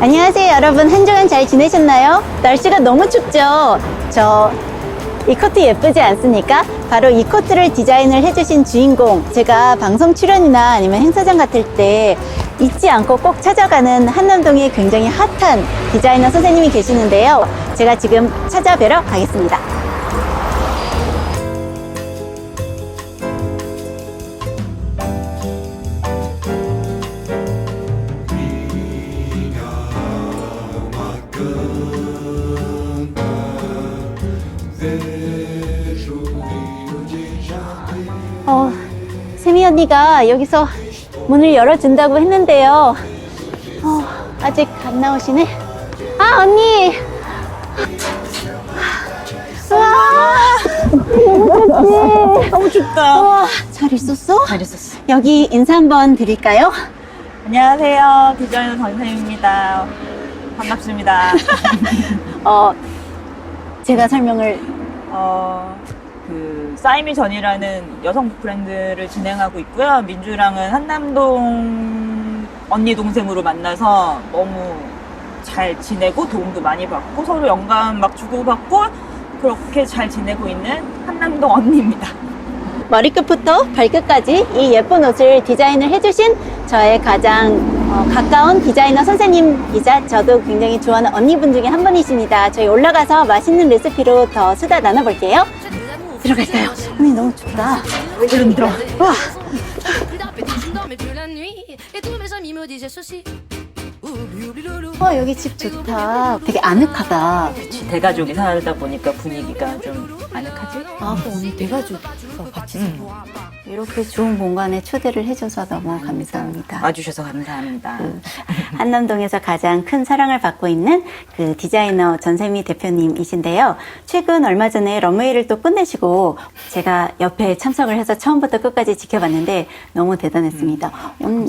안녕하세요 여러분 한 주간 잘 지내셨나요? 날씨가 너무 춥죠? 저 이 코트 예쁘지 않습니까? 바로 이 코트를 디자인을 해주신 주인공 제가 방송 출연이나 아니면 행사장 같을 때 잊지 않고 꼭 찾아가는 한남동에 굉장히 핫한 디자이너 선생님이 계시는데요 제가 지금 찾아뵈러 가겠습니다 세미 언니가 여기서 문을 열어준다고 했는데요. 어, 아직 안 나오시네. 아, 언니! 와, 너무 춥다. 와, 잘 있었어? 잘 있었어. 여기 인사 한번 드릴까요? 안녕하세요. 디자이너 전쌤입니다. 반갑습니다. 어, 제가 설명을, 어, 그, 사이미 전이라는 여성 브랜드를 진행하고 있고요. 민주랑은 한남동 언니 동생으로 만나서 너무 잘 지내고 도움도 많이 받고 서로 영감 막 주고받고 그렇게 잘 지내고 있는 한남동 언니입니다. 머리끝부터 발끝까지 이 예쁜 옷을 디자인을 해주신 저의 가장 어, 가까운 디자이너 선생님이자 저도 굉장히 좋아하는 언니분 중에 한 분이십니다. 저희 올라가서 맛있는 레시피로 더 수다 나눠볼게요. 들어갈까요? 언니 너무 춥다. 얼른 들어. 와, 어, 여기 집 좋다. 되게 아늑하다. 그치, 대가족이 살다 보니까 분위기가 좀 아늑하지? 아, 그 언니 대가족 같이 살아. 이렇게 좋은 공간에 초대를 해줘서 너무 감사합니다. 와주셔서 감사합니다. 한남동에서 가장 큰 사랑을 받고 있는 그 디자이너 전세미 대표님이신데요. 최근 얼마 전에 런웨이를 또 끝내시고 제가 옆에 참석을 해서 처음부터 끝까지 지켜봤는데 너무 대단했습니다. 언,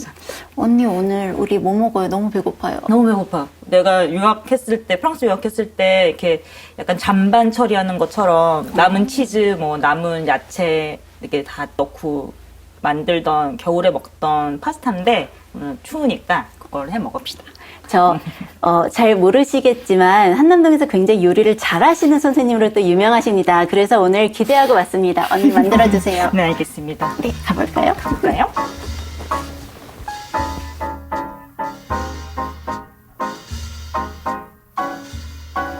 언니 오늘 우리 뭐 먹어요? 너무 배고파요. 너무 배고파. 내가 유학했을 때, 프랑스 유학했을 때, 이렇게 약간 잔반 처리하는 것처럼 남은 치즈, 뭐, 남은 야채, 이렇게 다 넣고 만들던, 겨울에 먹던 파스타인데, 오늘 추우니까 그걸 해 먹읍시다. 저, 어, 잘 모르시겠지만, 한남동에서 굉장히 요리를 잘 하시는 선생님으로 또 유명하십니다. 그래서 오늘 기대하고 왔습니다. 언니 만들어주세요. 네, 알겠습니다. 네, 가볼까요? 볼까요?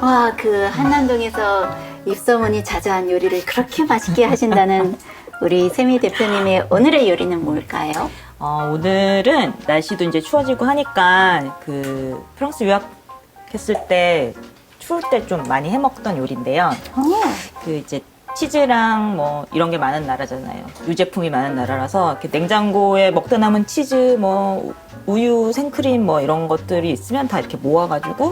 와, 그 한남동에서 입소문이 자자한 요리를 그렇게 맛있게 하신다는 우리 세미 대표님의 오늘의 요리는 뭘까요? 어, 오늘은 날씨도 이제 추워지고 하니까, 그, 프랑스 유학했을 때, 추울 때 좀 많이 해 먹던 요리인데요. 어, 그 이제 치즈랑 뭐 이런 게 많은 나라잖아요. 유제품이 많은 나라라서 이렇게 냉장고에 먹다 남은 치즈, 뭐 우유, 생크림 뭐 이런 것들이 있으면 다 이렇게 모아가지고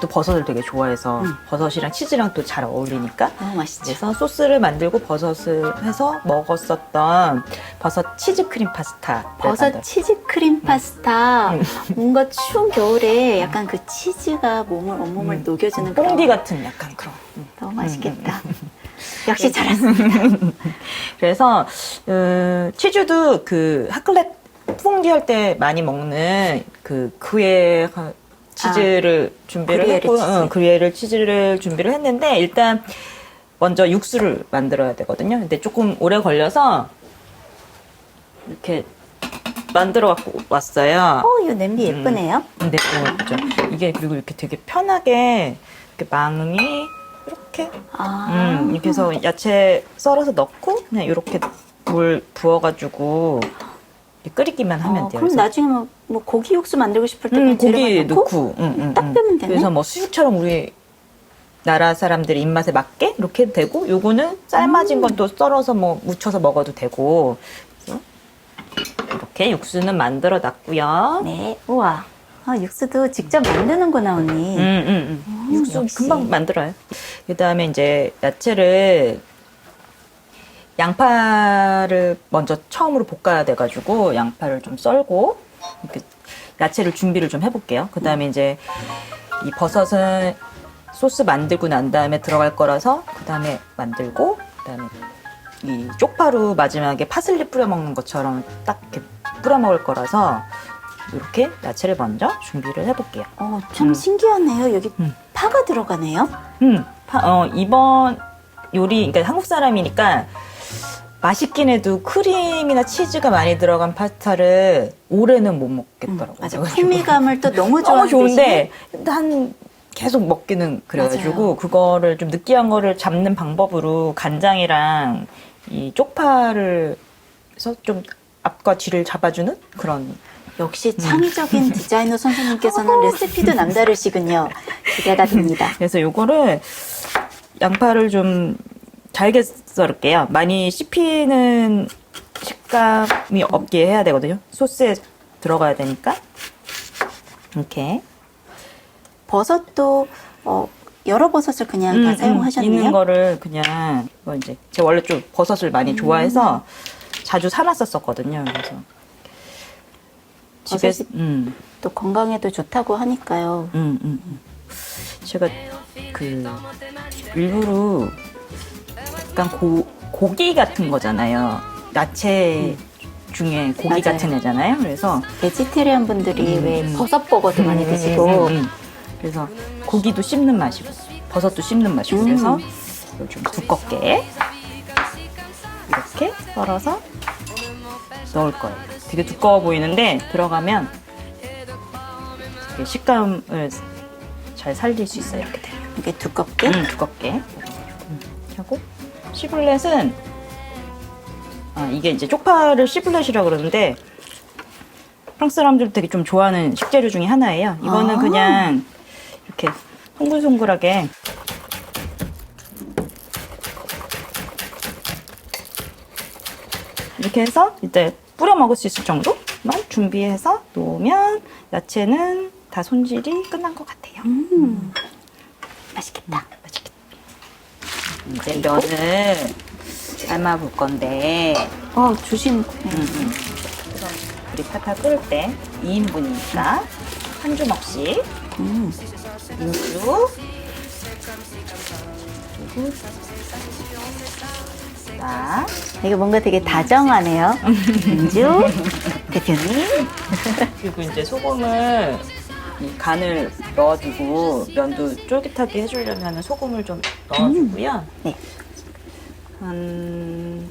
또 버섯을 되게 좋아해서 버섯이랑 치즈랑 또 잘 어울리니까 너무 맛있죠. 그래서 소스를 만들고 버섯을 해서 먹었었던 버섯 치즈 크림 파스타. 버섯 치즈 크림 파스타. 뭔가 추운 겨울에 약간 그 치즈가 몸을, 온몸을 녹여주는 그런 뽕디 같은 약간 그런. 음. 너무 맛있겠다. 역시 잘했습니다. 그래서 어, 치즈도 그 하클렛 퐁디 할 때 많이 먹는 그 그의 치즈를 준비를 그리에르 했고 치즈. 어, 그리에를 치즈를 준비를 했는데 일단 먼저 육수를 만들어야 되거든요. 근데 조금 오래 걸려서 이렇게 만들어 갖고 왔어요. 어, 이 냄비 예쁘네요. 근데 그죠 이게 그리고 이렇게 되게 편하게 이렇게 망이 이렇게 아, 음, 이렇게 해서 야채 썰어서 넣고 그냥 이렇게 물 부어가지고 끓이기만 하면 어, 돼요. 그럼 나중에 뭐, 뭐 고기 육수 만들고 싶을 때 음, 고기 넣고 넣고 음, 음, 딱 음. 빼면 되네. 그래서 뭐 수육처럼 우리 나라 사람들의 입맛에 맞게 이렇게 해도 되고 요거는 삶아진 건 또 썰어서 뭐 묻혀서 먹어도 되고 그래서 이렇게 육수는 만들어 놨고요. 네, 우와. 아, 육수도 직접 만드는구나, 언니. 음, 음, 음. 육수 역시. 금방 만들어요. 그 다음에 이제 야채를 양파를 먼저 처음으로 볶아야 돼가지고 양파를 좀 썰고 이렇게 야채를 준비를 좀 해볼게요. 그 다음에 이제 이 버섯은 소스 만들고 난 다음에 들어갈 거라서 그 다음에 만들고 그 다음에 이 쪽파로 마지막에 파슬리 뿌려 먹는 것처럼 딱 이렇게 뿌려 먹을 거라서 이렇게 야채를 먼저 준비를 해볼게요. 어, 참 음. 신기하네요. 여기 음. 파가 들어가네요. 음, 파- 어, 이번 요리, 그러니까 한국 사람이니까 맛있긴 해도 크림이나 치즈가 많이 들어간 파스타를 올해는 못 먹겠더라고요. 음, 맞아. 그래가지고 풍미감을 또 너무 너무 좋아하는 좋은데 한 계속 먹기는 그래가지고 맞아요. 그거를 좀 느끼한 거를 잡는 방법으로 간장이랑 이 쪽파를 해서 좀 앞과 뒤를 잡아주는 그런 역시 음. 창의적인 디자이너 선생님께서는 레시피도 남다르시군요. 기대가 됩니다. 그래서 요거를 양파를 좀 잘게 썰을게요. 많이 씹히는 식감이 없게 해야 되거든요. 소스에 들어가야 되니까 이렇게 버섯도 어, 여러 버섯을 그냥 다 음, 사용하셨네요. 있는 거를 그냥 이거 이제 제가 원래 좀 버섯을 많이 음. 좋아해서 자주 사놨었거든요. 그래서 집에 버섯이- 음, 또 건강에도 좋다고 하니까요. 음, 음, 음. 제가 그 일부러 약간 고, 고기 같은 거잖아요. 야채 중에 고기 음. 맞아요. 같은 애잖아요. 그래서 베지테리안 분들이 음, 왜 음. 버섯 버거도 많이 음, 드시고 음, 음. 그래서 고기도 씹는 맛이고 버섯도 씹는 맛이고 음. 그래서 이걸 좀 두껍게 이렇게 썰어서 넣을 거예요. 되게 두꺼워 보이는데 들어가면 되게 식감을 잘 살릴 수 있어요. 이렇게 되면 이렇게 두껍게 음, 두껍게 음, 시블렛은 아, 이게 이제 쪽파를 시블렛이라 고 그러는데 프랑스 사람들 되게 좀 좋아하는 식재료 중에 하나예요. 이거는 아. 그냥 이렇게 송글송글하게 이렇게 해서 이제 뿌려 먹을 수 있을 정도만 준비해서 놓으면 야채는 다 손질이 끝난 것 같아요. 음, 맛있겠다. 맛있겠다. 이제 면을 삶아 볼 건데, 어 주신 음, 음. 그래서 우리 파타 끓을 때 2인분이니까 한 주먹씩 음, 인수 그리고 자, 이거 뭔가 되게 다정하네요. 은주 대표님. 그리고 이제 소금을 이 간을 넣어주고 면도 쫄깃하게 해주려면 소금을 좀 넣어주고요. 네. 한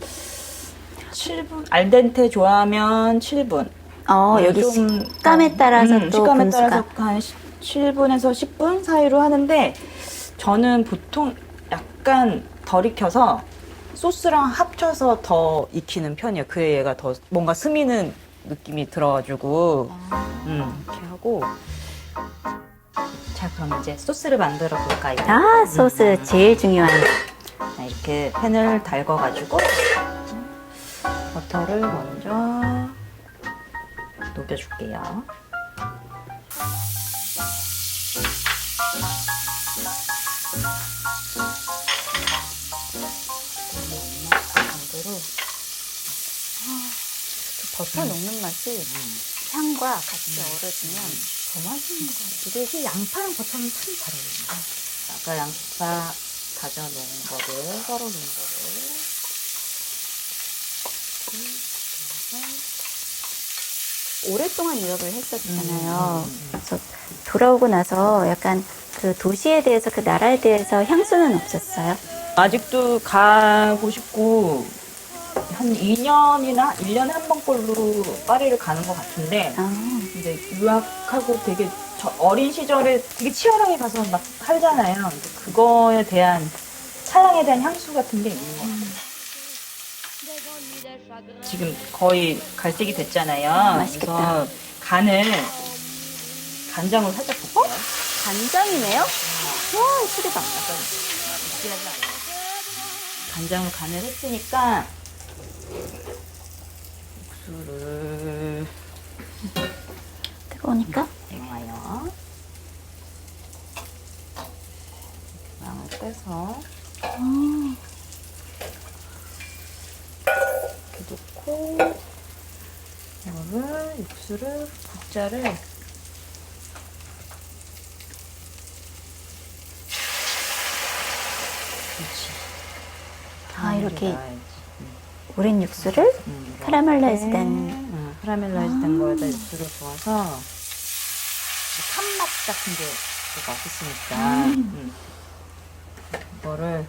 7분 알덴테 좋아하면 7분. 어 여기 좀, 식감에 따라서 음, 또 식감에 분수가 따라서 한 7분에서 10분 사이로 하는데 저는 보통 약간 덜 익혀서 소스랑 합쳐서 더 익히는 편이에요. 그래 얘가 더 뭔가 스미는 느낌이 들어가지고 음, 이렇게 하고 자 그럼 이제 소스를 만들어 볼까요? 아 소스 제일 중요한 자, 이렇게 팬을 달궈가지고 버터를 먼저 녹여줄게요. 정도로. 그 버터 녹는 맛이 향과 같이 어우러지면 더 맛있는 것 같아요. 이게 양파랑 버터는 참 잘 어울려요. 아까 양파 다져 놓은 거를 썰어 놓은 거를 오랫동안 유학을 했었잖아요. 음. 그래서 돌아오고 나서 약간 그 도시에 대해서 그 나라에 대해서 향수는 없었어요. 아직도 가고 싶고 한 2년이나 1년에 한 번꼴로 파리를 가는 것 같은데 아, 근데 유학하고 되게 저 어린 시절에 되게 치열하게 가서 막 살잖아요. 근데 그거에 대한 사랑에 대한 향수 같은 게 있는 것 같아요. 지금 거의 갈색이 됐잖아요. 맛있겠다. 그래서 간을 간장으로 살짝 볼게요. 간장이네요? 와, 않아요. 간장으로 간을 했으니까 육수를 뜨거우니까. 넣어요. 망을 빼서 이렇게 놓고 이거를 육수를 국자를 그렇지. 아, 이렇게 넣어야지. 우린 육수를 음, 카라멜라이즈된 음, 카라멜라이즈 된 거에다 육수를 부어서 탄맛 같은 게 뭐가 없었으니까 음. 이거를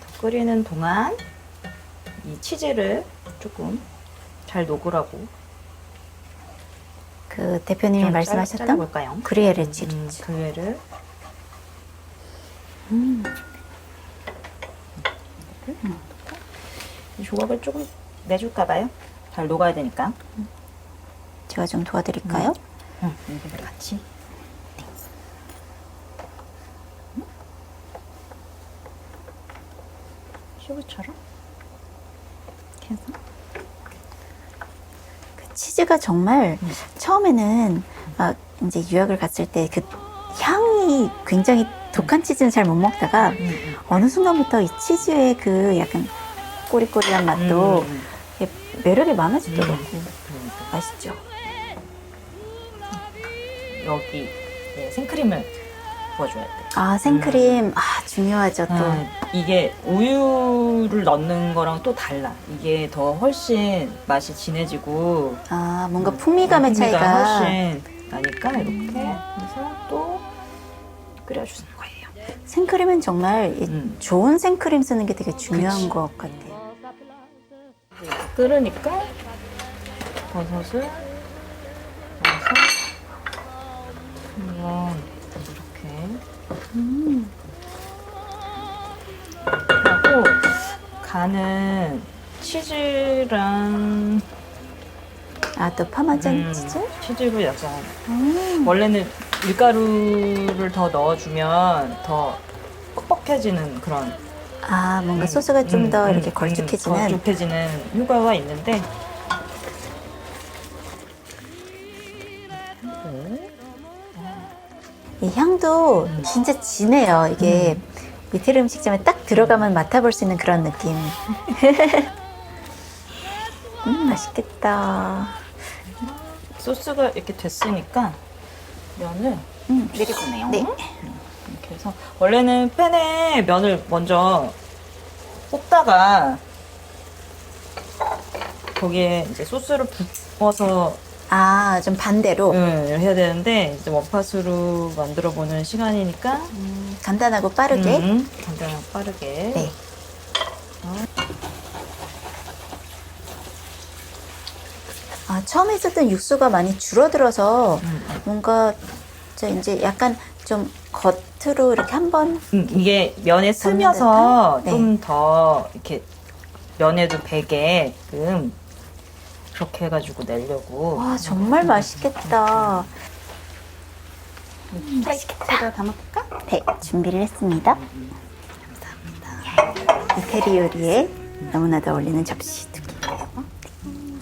더 끓이는 동안 이 치즈를 조금 잘 녹으라고 그 대표님이 좀 말씀하셨던? 그리에르 치즈. 음, 그회를 이 조각을 조금 내줄까 봐요. 잘 녹아야 되니까. 제가 좀 도와드릴까요? 응, 이거 같이. 슈브처럼 이렇게 해서 그 치즈가 정말 음. 처음에는 막 이제 유학을 갔을 때 그 향이 굉장히 독한 치즈는 잘 못 먹다가 음, 어느 순간부터 이 치즈의 그 약간 꼬리꼬리한 맛도 음, 이게 매력이 많아지더라고. 음. 맛있죠? 여기 예, 생크림을 부어줘야 돼. 아 생크림 아 중요하죠 또. 아, 이게 우유를 넣는 거랑 또 달라. 이게 더 훨씬 맛이 진해지고 아 뭔가 풍미감의 풍미가 차이가. 훨씬 나니까 이렇게 해서 또 끓여주는 거예요. 생크림은 정말 이 음. 좋은 생크림 쓰는 게 되게 중요한 그치. 것 같아요. 끓으니까 버섯을 넣어서 한번 이렇게 음. 하고 간은 치즈랑 아 또 파마잔 음, 치즈? 치즈로 약간 음. 원래는 밀가루를 더 넣어주면 더 뻑뻑해지는 그런 아 뭔가 음, 소스가 좀 음, 더 음, 이렇게 음, 걸쭉해지는. 걸쭉해지는 효과가 있는데 이 향도 음. 진짜 진해요. 이게 이태리 음식점에 딱 들어가면 맡아볼 수 있는 그런 느낌. 음, 맛있겠다. 소스가 이렇게 됐으니까 면을 음, 내려보네요. 네. 이렇게 해서 원래는 팬에 면을 먼저 볶다가 거기에 이제 소스를 부어서 아, 좀 반대로. 응, 해야 되는데 이제 원팟으로 만들어 보는 시간이니까 음, 간단하고 빠르게. 음, 간단하고 빠르게 네. 아, 처음에 썼던 육수가 많이 줄어들어서 음, 뭔가 저 이제 약간 좀 겉으로 이렇게 한번 음, 이게 면에 스며서 네. 좀 더 이렇게 면에도 배게끔 그렇게 해가지고 내려고 와 정말 맛있겠다. 맛있겠다 담아볼까? 네, 준비를 했습니다. 감사합니다. 이태리 요리에 너무나도 어울리는 접시 두 개.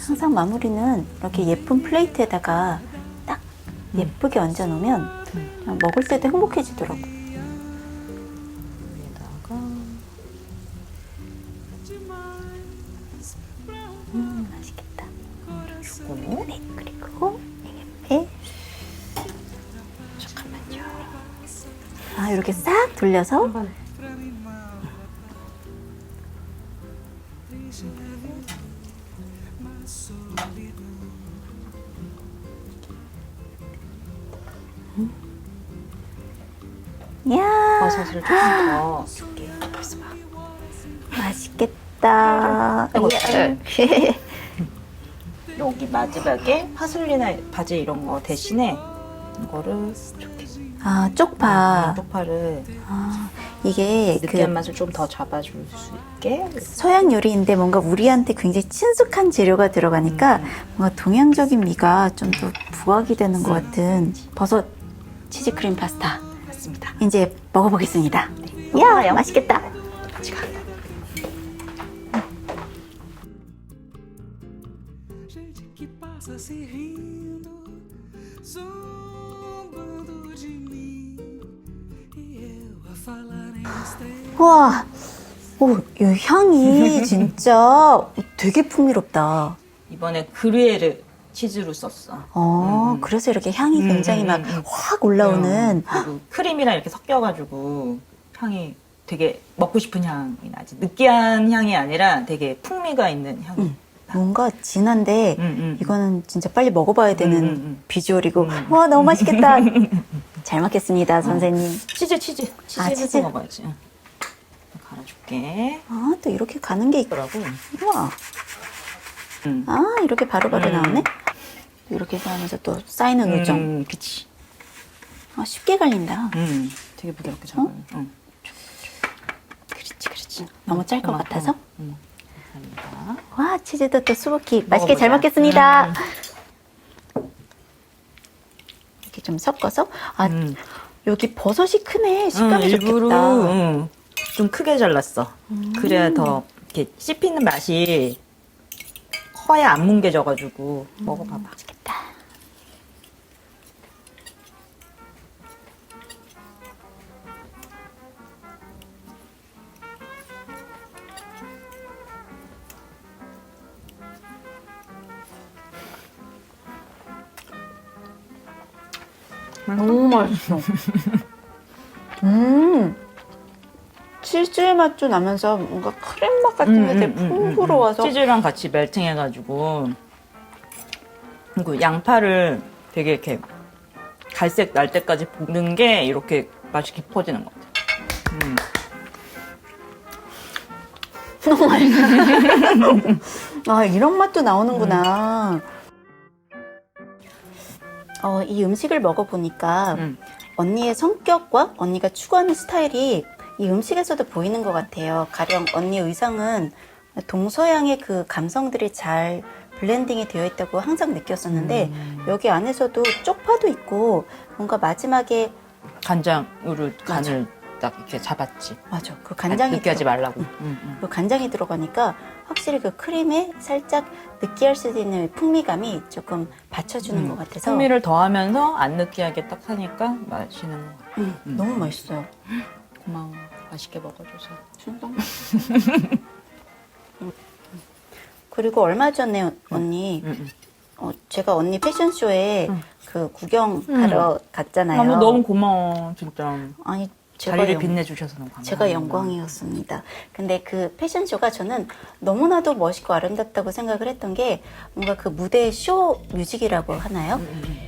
항상 마무리는 이렇게 예쁜 플레이트에다가 딱 예쁘게 얹어 놓으면 그냥 먹을 때도 행복해지더라고. 주고 네, 그리고 이게 잠깐만요 아 이렇게 싹 돌려서 한번 야 버섯을 조금 더. 맛있겠다. 아이고, 예. 여기 마지막에 파슬리나 바지 이런 거 대신에 이거를 이렇게 아 쪽파. 쪽파를 아, 이게 느끼한 그 맛을 좀 더 잡아줄 수 있게 서양 요리인데 뭔가 우리한테 굉장히 친숙한 재료가 들어가니까 뭔가 동양적인 미가 좀 더 부각이 되는 것 같은 버섯 치즈크림 파스타. 했습니다. 이제 먹어보겠습니다. 네. 야 맛있겠다. Se rindo, zombando de mim, e eu a falar em mistério. 와, 오, 이 향이 진짜 되게 풍미롭다. 이번에 그리에르 치즈로 썼어. 어, 음. 그래서 이렇게 향이 음, 굉장히 음, 막 음, 음. 확 올라오는. 그리고 크림이랑 이렇게 섞여가지고 향이 되게 먹고 싶은 향이 나지. 느끼한 향이 아니라 되게 풍미가 있는 향이. 음. 뭔가 진한데 음, 음. 이거는 진짜 빨리 먹어봐야 되는 음, 음, 음. 비주얼이고 음. 와 너무 맛있겠다. 잘 먹겠습니다, 선생님. 치즈 치즈 치즈 아, 해서 치즈. 먹어야지. 응. 갈아줄게. 아 또 이렇게 가는 게 있더라고. 우와. 음. 아 이렇게 바로바로 음. 나오네. 이렇게 해서 하면서 또 쌓이는 우정. 음, 그치. 아, 쉽게 갈린다. 음, 되게 부드럽게 잘. 어? 응. 그렇지, 그렇지. 너무 짤 것 같아서? 응. 감사합니다. 와 치즈도 또 수북히 맛있게 잘 먹어보자. 먹겠습니다. 음. 이렇게 좀 섞어서 아 음. 여기 버섯이 크네 식감이 응, 일부러 좋겠다. 응, 좀 크게 잘랐어. 그래야 더 이렇게 씹히는 맛이 커야 안 뭉개져가지고 먹어봐봐. 맛있어. 음. 치즈의 맛도 나면서 뭔가 크림 맛 같은 게 되게 풍부로워서 음, 치즈랑 같이 멜팅해가지고 그리고 양파를 되게 이렇게 갈색 날 때까지 볶는 게 이렇게 맛이 깊어지는 것 같아. 음. 아 이런 맛도 나오는구나. 어, 이 음식을 먹어보니까 음. 언니의 성격과 언니가 추구하는 스타일이 이 음식에서도 보이는 것 같아요. 가령 언니 의상은 동서양의 그 감성들이 잘 블렌딩이 되어 있다고 항상 느꼈었는데 여기 안에서도 쪽파도 있고 뭔가 마지막에 간장으로. 간을 딱 이렇게 잡았지. 맞아 그 간장이 느끼하지 들어- 말라고. 음, 음. 그 간장이 들어가니까 확실히 그 크림에 살짝 느끼할 수도 있는 풍미감이 조금 받쳐주는 음. 것 같아서 풍미를 더하면서 안 느끼하게 딱 하니까 맛있는 것 같아. 음, 너무 맛있어요. 고마워. 맛있게 먹어줘서. 진짜. 음. 그리고 얼마 전에 언니 음, 음. 어, 제가 언니 패션쇼에 응. 그 구경하러 갔잖아요. 너무 너무 고마워 진짜. 아니 자리를 영- 빛내주셔서 너무 감사합니다. 제가 영광이었습니다. 근데 그 패션쇼가 저는 너무나도 멋있고 아름답다고 생각을 했던 게 뭔가 그 무대 쇼 뮤직이라고 하나요? 음, 음,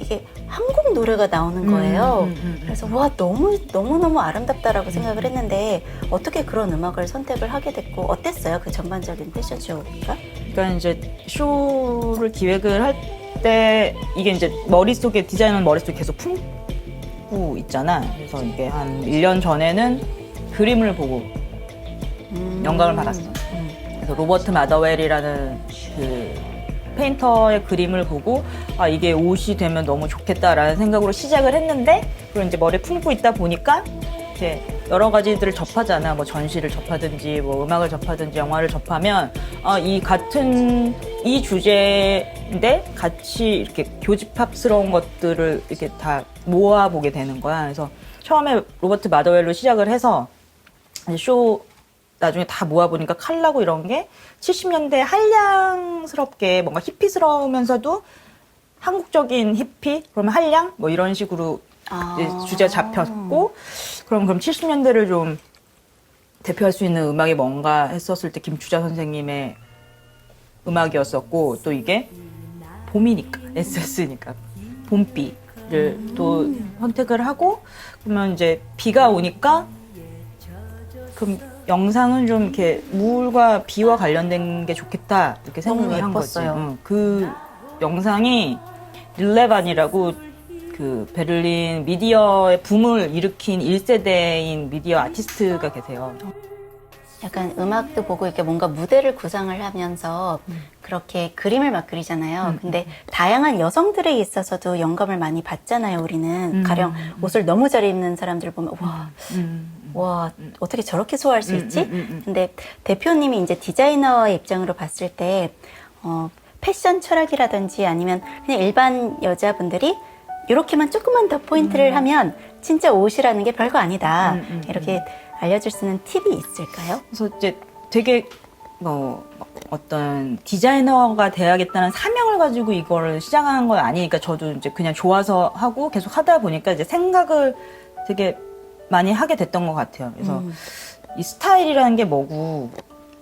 이게 한국 노래가 나오는 거예요. 음, 음, 음, 음. 그래서 와 너무 너무 너무 아름답다라고 생각을 했는데 어떻게 그런 음악을 선택을 하게 됐고 어땠어요? 그 전반적인 패션쇼가? 그러니까 이제 쇼를 기획을 할 때 이게 이제 머릿속에 디자이너는 머릿속에 계속 품 고 있잖아. 그래서 이게 한 1년 전에는 그림을 보고 음. 영감을 받았어. 음. 그래서 로버트 마더웰이라는 그 페인터의 그림을 보고 아 이게 옷이 되면 너무 좋겠다라는 생각으로 시작을 했는데 그걸 이제 머리에 품고 있다 보니까 이제 여러 가지들을 접하잖아 뭐 전시를 접하든지 뭐 음악을 접하든지 영화를 접하면 아 이 같은 이 주제인데 같이 이렇게 교집합스러운 것들을 이렇게 다 모아보게 되는 거야. 그래서 처음에 로버트 마더웰로 시작을 해서 쇼 나중에 다 모아보니까 칼라고 이런 게 70년대 한량스럽게 뭔가 히피스러우면서도 한국적인 히피? 그러면 한량? 뭐 이런 식으로 아. 주제 잡혔고 그럼 그럼 70년대를 좀 대표할 수 있는 음악이 뭔가 했었을 때 김추자 선생님의 음악이었었고 또 이게 봄이니까 SS니까. 봄비 를또 선택을 하고 그러면 이제 비가 오니까 그럼 영상은 좀 이렇게 물과 비와 관련된 게 좋겠다 이렇게 너무 생각을 한 거지. 예뻤어요. 응. 그 영상이 릴레반이라고 그 베를린 미디어의 붐을 일으킨 1세대인 미디어 아티스트가 계세요. 약간 음악도 보고 이렇게 뭔가 무대를 구상을 하면서 그렇게 그림을 막 그리잖아요. 음, 근데 다양한 여성들에 있어서도 영감을 많이 받잖아요, 우리는. 음, 가령 음, 옷을 너무 잘 입는 사람들 보면, 와, 음. 와, 어떻게 저렇게 소화할 수 음, 있지? 음, 음, 음. 근데 대표님이 이제 디자이너의 입장으로 봤을 때, 어, 패션 철학이라든지 아니면 그냥 일반 여자분들이 이렇게만 조금만 더 포인트를 하면 진짜 옷이라는 게 별거 아니다. 음, 음, 이렇게 알려줄 수 있는 팁이 있을까요? 그래서 이제 되게 뭐 어떤 디자이너가 돼야겠다는 사명을 가지고 이거를 시작한 건 아니니까 저도 이제 그냥 좋아서 하고 계속 하다 보니까 이제 생각을 되게 많이 하게 됐던 것 같아요. 그래서 음. 이 스타일이라는 게 뭐고,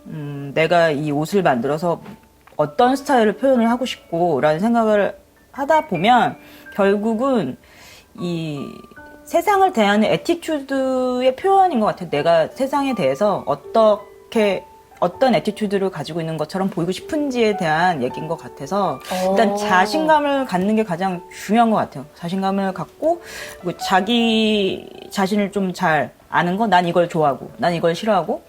음, 내가 이 옷을 만들어서 어떤 스타일을 표현을 하고 싶고라는 생각을 하다 보면 결국은 이 세상을 대하는 에티튜드의 표현인 것 같아요. 내가 세상에 대해서 어떻게 어떤 에티튜드를 가지고 있는 것처럼 보이고 싶은지에 대한 얘기인 것 같아서 일단 오. 자신감을 갖는 게 가장 중요한 것 같아요. 자신감을 갖고 그리고 자기 자신을 좀 잘 아는 거, 난 이걸 좋아하고, 난 이걸 싫어하고,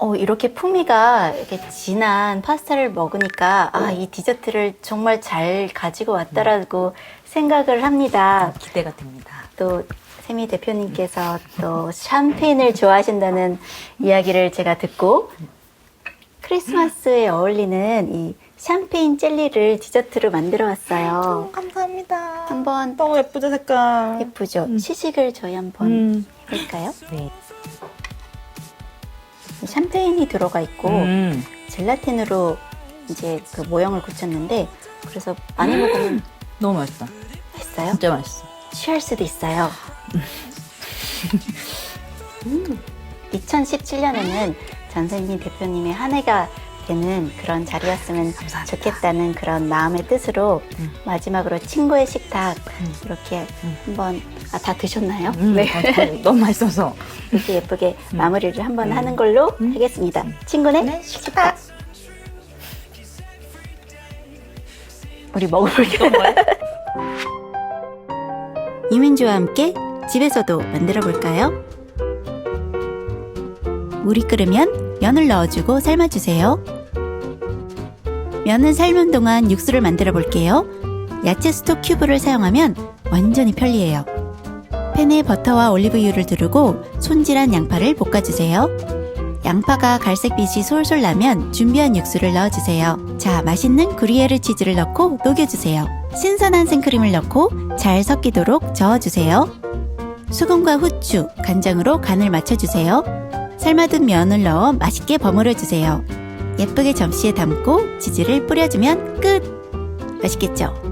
어, 이렇게 풍미가 이렇게 진한 파스타를 먹으니까 아, 이 디저트를 정말 잘 가지고 왔다라고 생각을 합니다. 기대가 됩니다. 또 세미 대표님께서 또 샴페인을 좋아하신다는 이야기를 제가 듣고 크리스마스에 어울리는 이 샴페인 젤리를 디저트로 만들어 왔어요. 감사합니다. 한번 너무 예쁘죠, 색깔. 예쁘죠? 음. 시식을 저희 한번 음. 해볼까요? 네. 샴페인이 들어가 있고 음. 젤라틴으로 이제 그 모형을 굳혔는데 그래서 많이 먹으면 너무 맛있다. 맛있어요. 진짜 맛있어. 취할 수도 있어요. 음, 2017년에는 전세민 대표님의 한 해가 되는 그런 자리였으면 감사합니다. 좋겠다는 그런 마음의 뜻으로 음. 마지막으로 친구의 식탁 음. 이렇게 음. 한번 아, 다 드셨나요? 음, 네. 어, 너무 맛있어서. 이렇게 예쁘게 마무리를 한번 음. 하는 걸로 음. 하겠습니다. 친구네 네, 식탁. 우리 먹어볼게요. 이민주와 함께 집에서도 만들어 볼까요? 물이 끓으면 면을 넣어주고 삶아주세요. 면은 삶은 동안 육수를 만들어 볼게요. 야채 스톡 큐브를 사용하면 완전히 편리해요. 팬에 버터와 올리브유를 두르고 손질한 양파를 볶아주세요. 양파가 갈색빛이 솔솔 나면 준비한 육수를 넣어주세요. 자, 맛있는 구리에르 치즈를 넣고 녹여주세요. 신선한 생크림을 넣고 잘 섞이도록 저어주세요. 소금과 후추, 간장으로 간을 맞춰주세요. 삶아둔 면을 넣어 맛있게 버무려주세요. 예쁘게 접시에 담고 치즈를 뿌려주면 끝! 맛있겠죠?